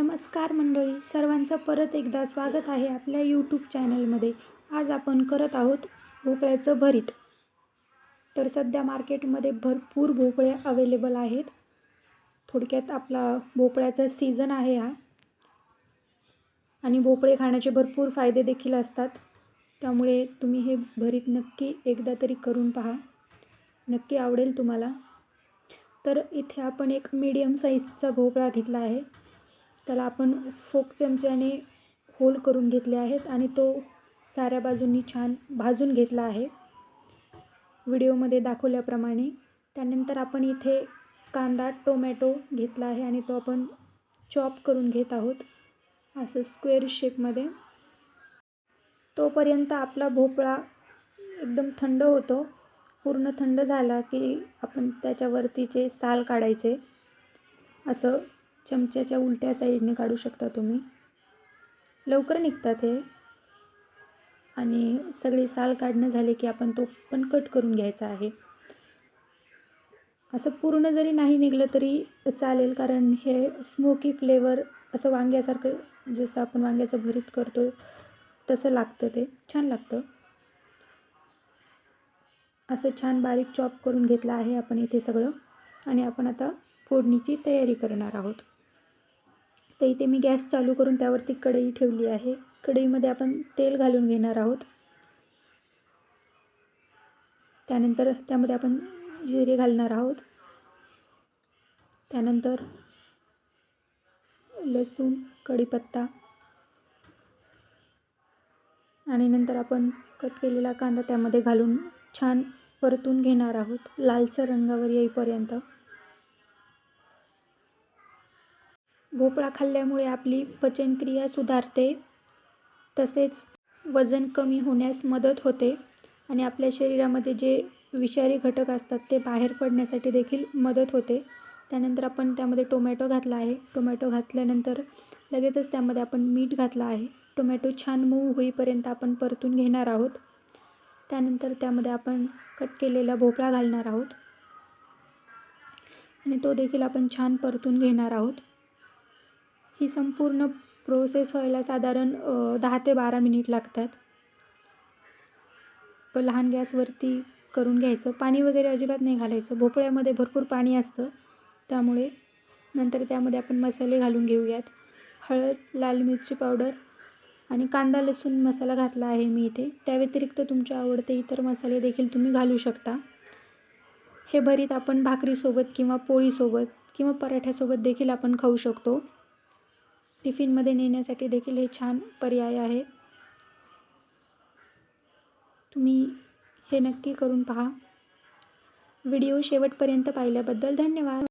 नमस्कार मंडळी सर्वांचं परत एकदा स्वागत आहे आपल्या यूट्यूब चॅनलमध्ये आज आपण करत आहोत भोपळ्याचं भरीत. तर सध्या मार्केटमध्ये भरपूर भोपळे अवेलेबल आहेत. थोडक्यात आपला भोपळ्याचा सीझन आहे हा. आणि भोपळे खाण्याचे भरपूर फायदे देखील असतात. त्यामुळे तुम्ही हे भरीत नक्की एकदा तरी करून पहा. नक्की आवडेल तुम्हाला. तर इथे आपण एक मीडियम साईजचा भोपळा घेतला आहे. त्याला आपण फोक चमच्याने होल करून घेतले आहेत आणि तो साऱ्या बाजूंनी छान भाजून घेतला आहे. व्हिडिओमध्ये दाखवल्याप्रमाणे त्यानंतर आपण इथे कांदा टोमॅटो घेतला आहे आणि तो आपण चॉप करून घेत आहोत असं स्क्वेअर शेपमध्ये. तोपर्यंत आपला भोपळा एकदम थंड होतो. पूर्ण थंड झाला की आपण त्याच्यावरतीचे साल काढायचे असं चमच्याच्या उलट्या साईडने काढू शकता तुम्ही. लवकर निघतात हे. आणि सगळे साल काढणं झाले की आपण तो पण कट करून घ्यायचा आहे. असं पूर्ण जरी नाही निघलं तरी चालेल कारण हे स्मोकी फ्लेवर असं वांग्यासारखं जसं आपण वांग्याचं भरीत करतो तसं लागतं ते. छान लागतं. असं छान बारीक चॉप करून घेतलं आहे आपण इथे सगळं. आणि आपण आता फोडणीची तयारी करणार आहोत. तर इथे मी गॅस चालू करून त्यावरती कढई ठेवली आहे. कढईमध्ये आपण तेल घालून घेणार आहोत. त्यानंतर त्यामध्ये आपण जिरे घालणार आहोत. त्यानंतर लसूण कढीपत्ता आणि नंतर आपण कट केलेला कांदा त्यामध्ये घालून छान परतून घेणार आहोत. लालसर रंगावर येईपर्यंत. भोपळा खाल्ल्यामुळे आपली पचनक्रिया सुधारते. तसेच वजन कमी होण्यास मदत होते आणि आपल्या शरीरामध्ये जे विषारी घटक असतात ते बाहेर पडण्यासाठी देखील मदत होते. त्यानंतर आपण त्यामध्ये टोमॅटो घातला आहे. टोमॅटो घातल्यानंतर लगेचच त्यामध्ये आपण मीठ घातलं आहे. टोमॅटो छान मऊ होईपर्यंत आपण परतून घेणार आहोत. त्यानंतर त्यामध्ये आपण कट केलेला भोपळा घालणार आहोत. आणि तो देखील आपण छान परतून घेणार आहोत. ही संपूर्ण प्रोसेस व्हायला साधारण दहा ते बारा मिनिट लागतात. लहान गॅसवरती करून घ्यायचं. पाणी वगैरे अजिबात नाही घालायचं. भोपळ्यामध्ये भरपूर पाणी असतं. त्यामुळे नंतर त्यामध्ये आपण मसाले घालून घेऊयात. हळद लाल मिरची पावडर आणि कांदा लसूण मसाला घातला आहे मी इथे. त्या व्यतिरिक्त तुमच्या आवडते इतर मसाले देखील तुम्ही घालू शकता. हे भरीत आपण भाकरीसोबत किंवा पोळीसोबत किंवा पराठ्यासोबत देखील आपण खाऊ शकतो. टिफिनमध्ये नेण्यासाठी देखील हे छान पर्याय आहे. तुम्ही हे नक्की करून पहा. व्हिडिओ शेवटपर्यंत पाहिल्याबद्दल धन्यवाद.